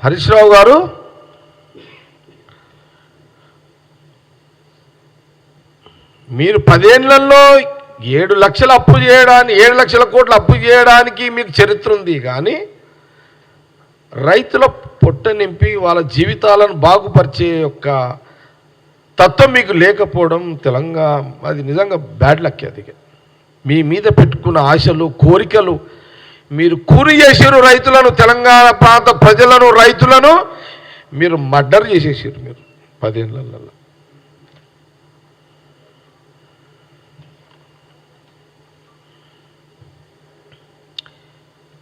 హరీష్ రావు గారు మీరు పదేళ్ళలో ఏడు లక్షలు అప్పు చేయడానికి ఏడు లక్షల కోట్లు అప్పు చేయడానికి మీకు చరిత్ర ఉంది కానీ రైతుల పొట్ట నింపి వాళ్ళ జీవితాలను బాగుపరిచే యొక్క తత్వం మీకు లేకపోవడం తెలంగాణ అది నిజంగా బ్యాడ్ లక్ అది. మీ మీద పెట్టుకున్న ఆశలు కోరికలు మీరు కూలి చేసారు రైతులను తెలంగాణ ప్రాంత ప్రజలను రైతులను మీరు మర్డర్ చేసేసారు మీరు పదేళ్ళల్లో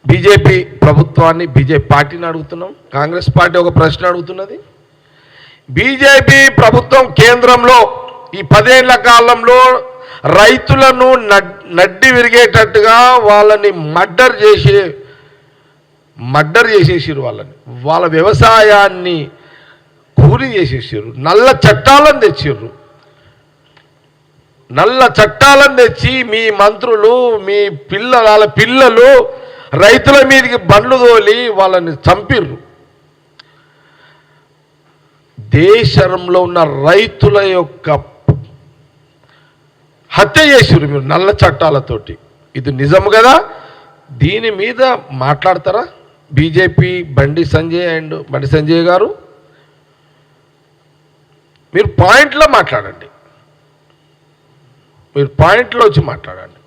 బీజేపీ ప్రభుత్వాన్ని బీజేపీ పార్టీని అడుగుతున్నాం. కాంగ్రెస్ పార్టీ ఒక ప్రశ్న అడుగుతున్నది. బీజేపీ ప్రభుత్వం కేంద్రంలో ఈ పదేళ్ళ కాలంలో రైతులను నడ్- నడ్డి విరిగేటట్టుగా వాళ్ళని మర్డర్ చేసే మర్డర్ చేసేసారు వాళ్ళని. వాళ్ళ వ్యవసాయాన్ని కూలి చేసేసారు. నల్ల చట్టాలను తెచ్చారు నల్ల చట్టాలను తెచ్చి మీ మంత్రులు మీ పిల్ల వాళ్ళ పిల్లలు రైతుల మీదకి బండ్లు తోలి వాళ్ళని చంపిర్రు. దేశంలో ఉన్న రైతుల యొక్క హత్య చేసిరు మీరు నల్ల చట్టాలతోటి. ఇది నిజం కదా? దీని మీద మాట్లాడతారా? బీజేపీ బండి సంజయ్ అండ్ బండి సంజయ్ గారు? మీరు పాయింట్లో మాట్లాడండి. మీరు పాయింట్లో వచ్చి మాట్లాడండి.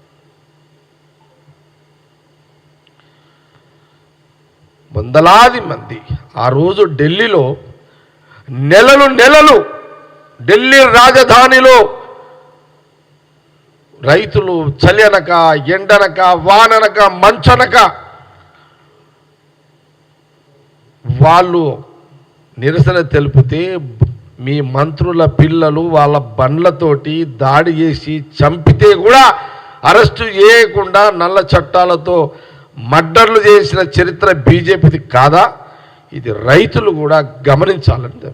వందలాది మంది ఆ రోజు ఢిల్లీలో నెలలు నెలలు ఢిల్లీ రాజధానిలో రైతులు చలి అనక ఎండనక వాననక మంచనక వాళ్ళు నిరసన తెలిపితే మీ మంత్రుల పిల్లలు వాళ్ళ బండ్లతోటి దాడి చేసి చంపితే కూడా అరెస్టు చేయకుండా నల్ల చట్టాలతో మర్డర్లు చేసిన చరిత్ర బీజేపీది కాదా? ఇది రైతులు కూడా గమనించాలని